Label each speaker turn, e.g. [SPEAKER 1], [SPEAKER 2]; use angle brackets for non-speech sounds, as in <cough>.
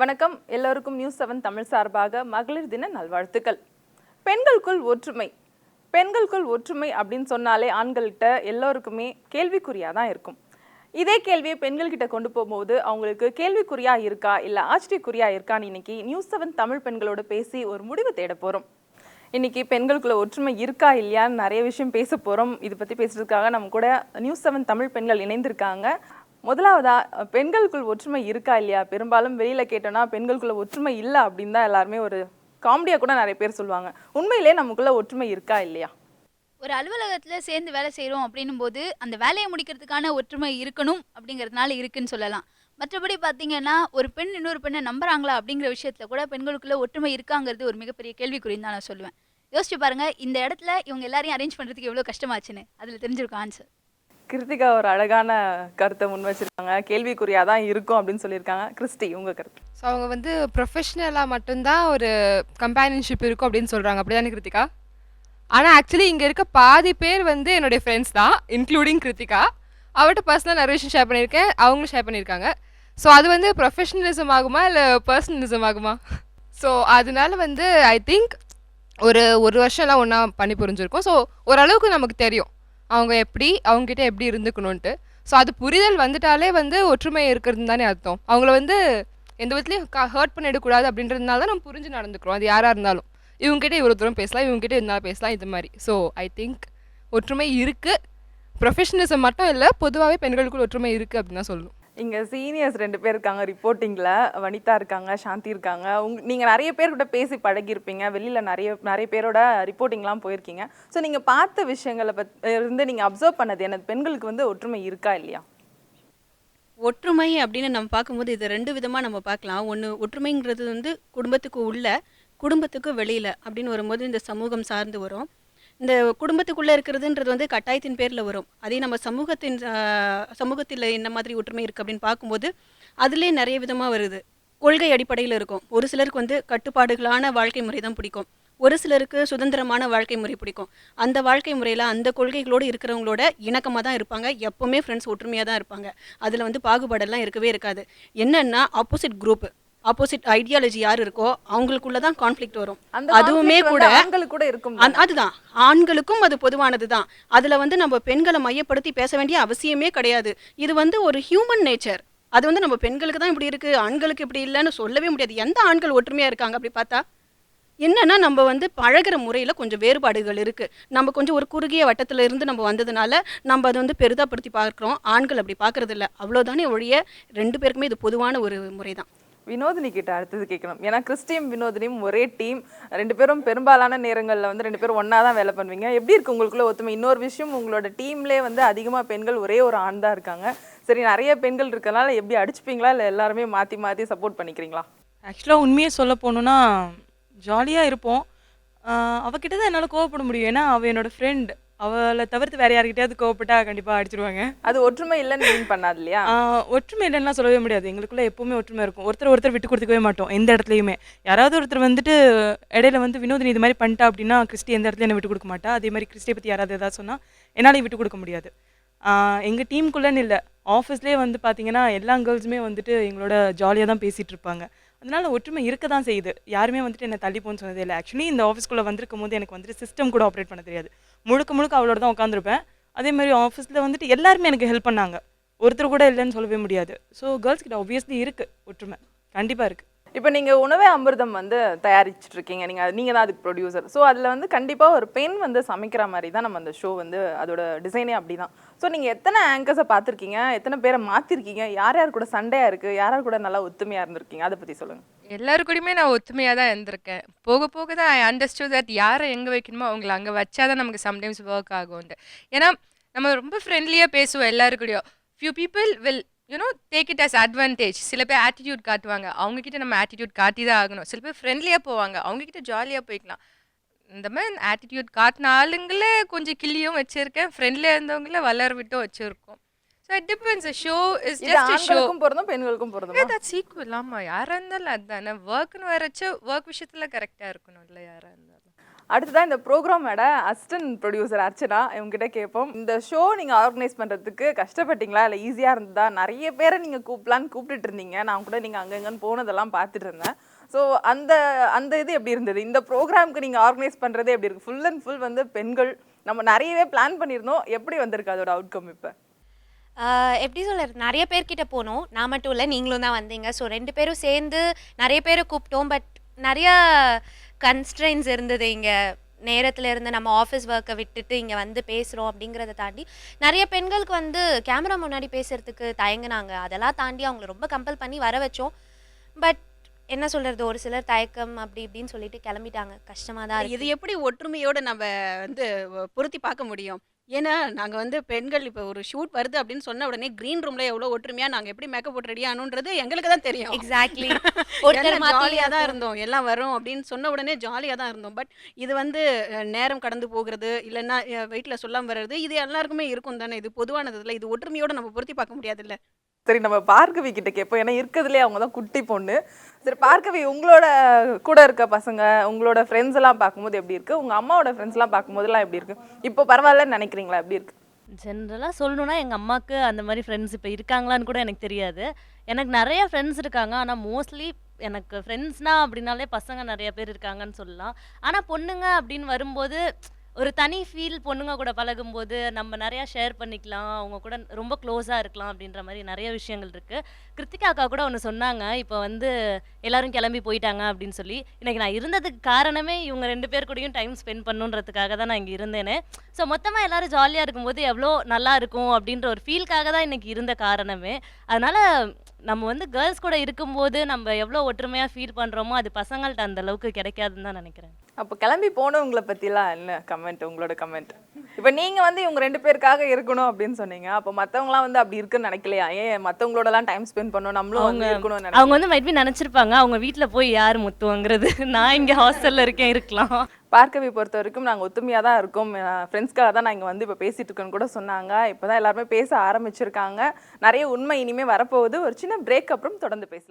[SPEAKER 1] வணக்கம். எல்லோருக்கும் news seven Tamil சார்பாக மகளிர் தின நல்வாழ்த்துக்கள். பெண்களுக்குள் ஒற்றுமை. பெண்களுக்குள் ஒற்றுமை அப்படின்னு சொன்னாலே ஆண்கள்கிட்ட எல்லோருக்குமே கேள்விக்குறியாக தான் இருக்கும். இதே கேள்வியை பெண்கள்கிட்ட கொண்டு போகும்போது அவங்களுக்கு கேள்விக்குறியா இருக்கா? இல்லை ஆச்சரியக்குறியா இருக்கான்னு இன்னைக்கு நியூஸ் செவன் தமிழ் பெண்களோட பேசி ஒரு முடிவு தேட போகிறோம் இன்னைக்கு பெண்களுக்குள்ள ஒற்றுமை இருக்கா? இல்லையான்னு நிறைய விஷயம் பேச போகிறோம் இது பற்றி பேசுறதுக்காக நம்ம கூட நியூஸ் செவன் தமிழ் பெண்கள் இணைந்திருக்காங்க. முதலாவதா பெண்களுக்குள் ஒற்றுமை இருக்கா இல்லையா? பெரும்பாலும் வெளியில கேட்டோம்னா பெண்களுக்குள்ள ஒற்றுமை இல்லை அப்படின்னு தான் எல்லாருமே ஒரு காமெடியா கூட நிறைய பேர் சொல்லுவாங்க. உண்மையிலே நமக்குள்ள ஒற்றுமை இருக்கா இல்லையா?
[SPEAKER 2] ஒரு அலுவலகத்தில் சேர்ந்து வேலை செய்கிறோம் அப்படின்னும் போது அந்த வேலையை முடிக்கிறதுக்கான ஒற்றுமை இருக்கணும் அப்படிங்கிறதுனால இருக்குன்னு சொல்லலாம். மற்றபடி பார்த்தீங்கன்னா ஒரு பெண் இன்னொரு பெண்ணை நம்புறாங்களா அப்படிங்கிற விஷயத்தில் கூட பெண்களுக்குள்ள ஒற்றுமை இருக்காங்கிறது ஒரு மிகப்பெரிய கேள்விக்குறின்னு தான் நான் சொல்லுவேன். யோசிச்சு பாருங்க இந்த இடத்துல இவங்க எல்லாரையும் அரேஞ்ச் பண்ணுறதுக்கு எவ்வளோ கஷ்டமாச்சுன்னு. அதில் தெரிஞ்சிருக்கும் ஆன்சர்
[SPEAKER 1] கிருத்திகா ஒரு அழகான கருத்தை முன் வச்சிருக்காங்க. கேள்விக்குறியாக தான் இருக்கும் அப்படின்னு சொல்லியிருக்காங்க. கிறிஸ்டி உங்கள் கருத்து?
[SPEAKER 3] ஸோ அவங்க வந்து ப்ரொஃபஷ்னலாக மட்டும்தான் ஒரு கம்பேனியன்ஷிப் இருக்கும் அப்படின்னு சொல்கிறாங்க அப்படி தானே கிருத்திகா? ஆனால் ஆக்சுவலி இங்கே இருக்க பாதி பேர் வந்து என்னுடைய ஃப்ரெண்ட்ஸ் தான் இன்க்ளூடிங் கிருத்திகா. அவர்கிட்ட பர்சனல் நிறைய விஷயம் ஷேர் பண்ணியிருக்கேன். அவங்களும் ஷேர் பண்ணியிருக்காங்க. ஸோ அது வந்து ப்ரொஃபஷனலிசம் ஆகுமா இல்லை பர்சனலிசம் ஆகுமா? ஸோ அதனால வந்து ஐ திங்க் ஒரு ஒரு வருஷம்லாம் ஒன்றா பண்ணி புரிஞ்சிருக்கோம். ஸோ ஓரளவுக்கு நமக்கு தெரியும். அவங்க எப்படி அவங்ககிட்ட எப்படி இருந்துக்கணுன்ட்டு ஸோ அது புரிதல் வந்துட்டாலே வந்து ஒற்றுமை இருக்கிறது தானே அர்த்தம். அவங்கள வந்து எந்த விதத்துலையும் ஹர்ட் பண்ணிடக்கூடாது அப்படின்றதுனால தான் நம்ம புரிஞ்சு நடந்துக்கிறோம். அது யாராக இருந்தாலும். இவங்ககிட்ட இவ்வளோ தூரம் பேசலாம் இவங்ககிட்ட இருந்தாலும் பேசலாம் இது மாதிரி. ஸோ ஐ திங்க் ஒற்றுமை இருக்குது ப்ரொஃபஷனலிசம் மட்டும் இல்லை பொதுவாகவே பெண்களுக்குள் ஒற்றுமை இருக்குது அப்படின்னு தான் சொல்லணும்.
[SPEAKER 1] இங்கே சீனியர்ஸ் ரெண்டு பேர் இருக்காங்க ரிப்போர்ட்டிங்கில் வனிதா இருக்காங்க சாந்தி இருக்காங்க. உங் நீங்கள் நிறைய பேர்கிட்ட பேசி பழகியிருப்பீங்க. வெளியில் நிறைய நிறைய பேரோட ரிப்போர்ட்டிங்லாம் போயிருக்கீங்க. ஸோ நீங்கள் பார்த்த விஷயங்களை பத் இருந்து நீங்கள் அப்சர்வ் பண்ணது எனது பெண்களுக்கு வந்து ஒற்றுமை இருக்கா இல்லையா?
[SPEAKER 4] ஒற்றுமை அப்படின்னு நம்ம பார்க்கும்போது இது ரெண்டு விதமாக நம்ம பார்க்கலாம். ஒன்று ஒற்றுமைங்கிறது வந்து குடும்பத்துக்கு உள்ள குடும்பத்துக்கு வெளியில் அப்படின்னு வரும்போது இந்த சமூகம் சார்ந்து வரும். இந்த குடும்பத்துக்குள்ளே இருக்கிறதுன்றது வந்து கட்டாயத்தின் பேரில் வரும். அதே நம்ம சமூகத்தின் சமூகத்தில் என்ன மாதிரி ஒற்றுமை இருக்குது அப்படின்னு பார்க்கும்போது அதுலேயே நிறைய விதமாக வருது. கொள்கை அடிப்படையில் இருக்கும். ஒரு சிலருக்கு வந்து கட்டுப்பாடுகளான வாழ்க்கை முறை தான் பிடிக்கும். ஒரு சிலருக்கு சுதந்திரமான வாழ்க்கை முறை பிடிக்கும். அந்த வாழ்க்கை முறையில் அந்த கொள்கைகளோடு இருக்கிறவங்களோட இணக்கமாக தான் இருப்பாங்க. எப்போவுமே ஃப்ரெண்ட்ஸ் ஒற்றுமையாக தான் இருப்பாங்க. அதில் வந்து பாகுபாடெல்லாம் இருக்கவே இருக்காது. என்னென்னா ஆப்போசிட் குரூப் ஆப்போசிட் ஐடியாலஜி யார் இருக்கோ அவங்களுக்குள்ள தான் கான்ஃப்ளிக்ட் வரும் அதுவுமே கூட
[SPEAKER 1] ஆண்களுக்கு கூட இருக்கும்
[SPEAKER 4] அதுதான். ஆண்களுக்கும் அது பொதுவானது தான். அதில் வந்து நம்ம பெண்களை மையப்படுத்தி பேச வேண்டிய அவசியமே கிடையாது. இது வந்து ஒரு ஹியூமன் நேச்சர் அது வந்து நம்ம பெண்களுக்கு தான் இப்படி இருக்கு ஆண்களுக்கு இப்படி இல்லைன்னு சொல்லவே முடியாது. எந்த ஆண்கள் ஒற்றுமையா இருக்காங்க அப்படி பார்த்தா? என்னன்னா நம்ம வந்து பழகுற முறையில் கொஞ்சம் வேறுபாடுகள் இருக்கு. நம்ம கொஞ்சம் ஒரு குறுகிய வட்டத்துல இருந்து நம்ம வந்ததுனால நம்ம அதை வந்து பெரிதாப்படுத்தி பார்க்குறோம். ஆண்கள் அப்படி பார்க்கறது இல்ல அவ்வளோதானே ஒழிய ரெண்டு பேருக்குமே இது பொதுவான ஒரு முறை தான்
[SPEAKER 1] வினோதினி கிட்ட அடுத்தது கேட்கணும். ஏன்னா கிறிஸ்டியும் வினோதினியும் ஒரே டீம் ரெண்டு பேரும் பெரும்பாலான நேரங்களில் வந்து ரெண்டு பேரும் ஒன்றா தான் வேலை பண்ணுவீங்க. எப்படி இருக்கு உங்களுக்குள்ள ஒத்துமை? இன்னொரு விஷயம் உங்களோட டீம்லே வந்து அதிகமாக பெண்கள் ஒரே ஒரு ஆண் தான் இருக்காங்க. சரி நிறைய பெண்கள் இருக்கனால எப்படி அடிச்சுப்பீங்களா? இல்லை எல்லாருமே மாற்றி மாற்றி சப்போர்ட் பண்ணிக்கிறீங்களா?
[SPEAKER 5] ஆக்சுவலாக உண்மையை சொல்ல போகணுன்னா ஜாலியாக இருப்போம். அவகிட்ட தான் என்னால் கோவப்பட முடியும். ஏன்னா அவள் என்னோட ஃப்ரெண்ட் அவளை தவிர்த்து வேற யார்கிட்டயாவது கோவப்பட்டா கண்டிப்பாக அடிச்சிருவாங்க.
[SPEAKER 1] அது ஒற்றுமை இல்லைன்னு மீன் பண்ணாது இல்லையா?
[SPEAKER 5] ஆஹ் ஒற்றுமை இல்லைன்னா சொல்லவே முடியாது. எங்களுக்குள்ள எப்பவுமே ஒற்றுமை இருக்கும். ஒருத்தர் ஒருத்தர் விட்டு கொடுத்துக்கவே மாட்டோம் எந்த இடத்துலையுமே. யாராவது ஒருத்தர் வந்துட்டு இடையில வந்து வினோதினி இது மாதிரி பண்ணிட்டா அப்படின்னா கிறிஸ்டி எந்த இடத்துல என்ன விட்டு கொடுக்க மாட்டா. அதே மாதிரி கிறிஸ்டியை பற்றி யாராவது ஏதாவது சொன்னால் என்னாலையும் விட்டு கொடுக்க முடியாது. எங்கள் டீமுக்குள்ளேன்னு இல்லை. ஆஃபீஸ்லேயே வந்து பார்த்தீங்கன்னா எல்லா கேர்ள்ஸுமே வந்துட்டு எங்களோட ஜாலியாக தான் பேசிகிட்டு இருப்பாங்க. அதனால் ஒற்றுமை இருக்க தான் செய்யுது. யாருமே வந்துட்டு என்னை தள்ளி போன்னு சொன்னதே இல்லை. ஆக்சுவலி இந்த ஆஃபீஸ்க்குள்ளே வந்திருக்கும் போது எனக்கு வந்துட்டு சிஸ்டம் கூட ஆப்ரேட் பண்ண தெரியாது. முழுக்க முழுக்க அவளோட தான் உட்காந்துருப்பேன் அதே மாதிரி ஆஃபீஸில் வந்துட்டு எல்லாருமே எனக்கு ஹெல்ப் பண்ணாங்க. ஒருத்தர் கூட இல்லைன்னு சொல்லவே முடியாது. ஸோ கேர்ள்ஸ் கிட்ட ஆப்வியஸ்லி இருக்குது ஒற்றுமை. கண்டிப்பாக இருக்குது
[SPEAKER 1] இப்போ நீங்கள் உணவே அமிர்தம் வந்து தயாரிச்சுட்டு இருக்கீங்க நீங்கள் அது- நீங்கள் தான் அதுக்கு ப்ரொடியூசர் ஸோ அதில் வந்து கண்டிப்பாக ஒரு பெண் வந்து சமைக்கிற மாதிரி தான் நம்ம அந்த ஷோ வந்து அதோட டிசைனே அப்படி தான் ஸோ நீங்கள் எத்தனை ஆங்கர்ஸை பார்த்துருக்கீங்க? எத்தனை பேரை மாற்றிருக்கீங்க யார் யார் கூட சண்டையாக இருக்குது யார் யார் கூட நல்லா ஒத்துமையாக இருந்திருக்கீங்க? அதை பற்றி சொல்லுங்கள்
[SPEAKER 3] எல்லாரு கூடயுமே நான் ஒத்துமையாக தான் இருந்திருக்கேன். போக போக தான் ஐ அண்டர்ஸ்டூட் தட் யாரை எங்கே வைக்கணுமோ அவங்கள அங்கே வச்சா தான் நமக்கு சம்டைம்ஸ் ஒர்க் ஆகும்ட்டு ஏன்னா நம்ம ரொம்ப ஃப்ரெண்ட்லியாக பேசுவோம் எல்லாரு few people will you know take it as advantage சில பேர் ஆட்டிடியூட் காட்டுவாங்க. அவங்கக்கிட்ட நம்ம ஆட்டிடியூட் காட்டி தான் ஆகணும். சில பேர் ஃப்ரெண்ட்லியாக போவாங்க. அவங்கக்கிட்ட ஜாலியாக போய்க்கலாம். இந்த மாதிரி ஆட்டிடியூட் காட்டின ஆளுங்களே கொஞ்சம் கிள்ளியும் வச்சுருக்கேன். ஃப்ரெண்ட்லியாக இருந்தவங்கள வளர விட்டும் வச்சுருக்கோம். So it depends show is just show
[SPEAKER 1] பொருந்தும் பெண்களுக்கும் பொருந்துமா
[SPEAKER 3] தட்ஸ் ஈக்குவல் ஆமாம் யாராக இருந்தாலும் அதுதானே ஒர்க்னு வரச்சு ஒர்க் விஷயத்தில் கரெக்டாக இருக்கணும்ல யாராக இருந்தாலும்.
[SPEAKER 1] அடுத்ததான் இந்த ப்ரோக்ராமோட அசிஸ்டன்ட் ப்ரொடியூசர் அர்ச்சனா இவங்ககிட்ட கேட்போம். இந்த ஷோ நீங்கள் ஆர்கனைஸ் பண்ணுறதுக்கு கஷ்டப்பட்டீங்களா? இல்லை ஈஸியாக இருந்ததா? நிறைய பேரை நீங்கள் கூப்பிடலான்னு கூப்பிட்டுட்டு இருந்தீங்க. நான் கூட நீங்கள் அங்கங்கன்னு போனதெல்லாம் பார்த்துட்டு இருந்தேன். ஸோ அந்த அந்த இது எப்படி இருந்தது? இந்த ப்ரோக்ராம்க்கு நீங்கள் ஆர்கனைஸ் பண்ணுறது எப்படி இருக்குது ஃபுல் அண்ட் ஃபுல் வந்து பெண்கள் நம்ம நிறையவே பிளான் பண்ணியிருந்தோம். எப்படி வந்திருக்கு அதோட அவுட்கம் இப்போ?
[SPEAKER 6] எப்படி சொல்ல நிறைய பேர்கிட்ட போனோம். நான் மட்டும் இல்லை நீங்களும் தான் வந்தீங்க. ஸோ ரெண்டு பேரும் சேர்ந்து நிறைய பேரை கூப்பிட்டோம். பட் நிறையா கன்ஸ்ட்ரெயின்ஸ் இருந்தது. இங்கே நேரத்தில் இருந்து நம்ம ஆஃபீஸ் ஒர்க்கை விட்டுட்டு இங்கே வந்து பேசுகிறோம் அப்படிங்கிறத தாண்டி நிறைய பெண்களுக்கு வந்து கேமரா முன்னாடி பேசுகிறதுக்கு தயங்குனாங்க. அதெல்லாம் தாண்டி அவங்கள ரொம்ப கம்பல் பண்ணி வர வச்சோம். பட் என்ன சொல்கிறது ஒரு சிலர் தயக்கம் அப்படி இப்படின்னு சொல்லிட்டு கிளம்பிட்டாங்க. கஷ்டமாக தான்
[SPEAKER 4] இது எப்படி ஒற்றுமையோட நம்ம வந்து பொருத்தி பார்க்க முடியும்? ஏன்னா நாங்கள் வந்து பெண்கள் இப்போ ஒரு ஷூட் வருது அப்படின்னு சொன்ன உடனே க்ரீன் ரூம்ல எவ்வளோ ஒற்றுமையா நாங்கள் எப்படி மேக்கப் போட்டு ரெடி ஆகணுன்றது எங்களுக்கு தான் தெரியும்.
[SPEAKER 6] எக்ஸாக்ட்லி <laughs>
[SPEAKER 4] ஜாலியாக தான் இருந்தோம் எல்லாம் வரும் அப்படின்னு சொன்ன உடனே ஜாலியாக தான் இருந்தோம். பட் இது வந்து நேரம் கடந்து போகிறது இல்லைன்னா வெயிட்டில் சொல்லாமல் வர்றது இது எல்லாருக்குமே இருக்கும் தானே. இது பொதுவானது இல்லை இது ஒற்றுமையோட நம்ம பொருத்தி பார்க்க முடியாதுல்ல.
[SPEAKER 1] சரி நம்ம பார்க்கவி கிட்ட கேட்போம் ஏன்னா இருக்கிறதுலே அவங்க தான் குட்டி பொண்ணு. சரி பார்க்கவி உங்களோட கூட இருக்க பசங்க உங்களோட ஃப்ரெண்ட்ஸ் எல்லாம் பார்க்கும்போது எப்படி இருக்கு? உங்க அம்மாவோட ஃப்ரெண்ட்ஸ் எல்லாம் பார்க்கும்போதெல்லாம் எப்படி இருக்கு? இப்போ பரவாயில்லன்னு நினைக்கிறீங்களா? எப்படி இருக்கு?
[SPEAKER 7] ஜென்ரலாக சொல்லணும்னா எங்கள் அம்மாவுக்கு அந்த மாதிரி ஃப்ரெண்ட்ஸ் இப்போ இருக்காங்களான்னு கூட எனக்கு தெரியாது. எனக்கு நிறைய ஃப்ரெண்ட்ஸ் இருக்காங்க. ஆனால் மோஸ்ட்லி எனக்கு ஃப்ரெண்ட்ஸ்னால் அப்படின்னாலே பசங்க நிறைய பேர் இருக்காங்கன்னு சொல்லலாம். ஆனால் பொண்ணுங்க அப்படின்னு வரும்போது ஒரு தனி ஃபீல் பொண்ணுங்க கூட பழகும்போது நம்ம நிறையா ஷேர் பண்ணிக்கலாம். அவங்க கூட ரொம்ப க்ளோஸாக இருக்கலாம் அப்படின்ற மாதிரி நிறைய விஷயங்கள் இருக்குது கிருத்திகா அக்கா கூட ஒன்று சொன்னாங்க. இப்போ வந்து எல்லாரும் கிளம்பி போயிட்டாங்க அப்படின்னு சொல்லி. இன்னைக்கு நான் இருந்ததுக்கு காரணமே இவங்க ரெண்டு பேர் கூடயும் டைம் ஸ்பெண்ட் பண்ணுன்றதுக்காக தான் நான் இங்கே இருந்தேனே. ஸோ மொத்தமாக எல்லோரும் ஜாலியாக இருக்கும்போது எவ்வளோ நல்லா இருக்கும் அப்படின்ற ஒரு ஃபீலுக்காக தான் இன்றைக்கி இருந்த காரணமே. அதனால் நம்ம வந்து கேர்ள்ஸ் கூட இருக்கும்போது நம்ம எவ்வளோ ஒற்றுமையாக ஃபீல் பண்ணுறோமோ அது பசங்கள்ட்ட அந்த அளவுக்கு கிடைக்காதுன்னு தான் நினைக்கிறேன்.
[SPEAKER 1] அப்போ கிளம்பி போனவங்களை பற்றிலாம் என்ன கமெண்ட் உங்களோட கமெண்ட் இப்போ நீங்க வந்து இவங்க ரெண்டு பேருக்காக இருக்கணும் அப்படின்னு சொன்னீங்க. அப்போ மற்றவங்களாம் வந்து அப்படி இருக்குன்னு நினைக்கலையா? ஏன் மற்றவங்களோடலாம் டைம் ஸ்பெண்ட் பண்ணணும்? நம்மளும்
[SPEAKER 7] அவங்க-
[SPEAKER 1] இருக்கணும்னு நினைக்கிறேன்
[SPEAKER 7] அவங்க வந்து மைட்பி நினச்சிருப்பாங்க. அவங்க வீட்டில் போய் யார் முத்துவாங்கிறது? நான் இங்கே ஹாஸ்டலில் இருக்கேன் இருக்கலாம்.
[SPEAKER 1] பார்க்கவை பொறுத்த வரைக்கும் நாங்கள் ஒத்துமையாக தான் இருக்கோம். ஃப்ரெண்ட்ஸ்க்காக தான் நான் இங்கே வந்து இப்போ பேசிகிட்டு இருக்கேன்னு கூட சொன்னாங்க. இப்போ தான் எல்லாருமே பேச ஆரம்பிச்சிருக்காங்க. நிறைய உண்மை இனிமேல் வரப்போகுது. ஒரு சின்ன பிரேக் அப்புறம் தொடர்ந்து பேசலாம்.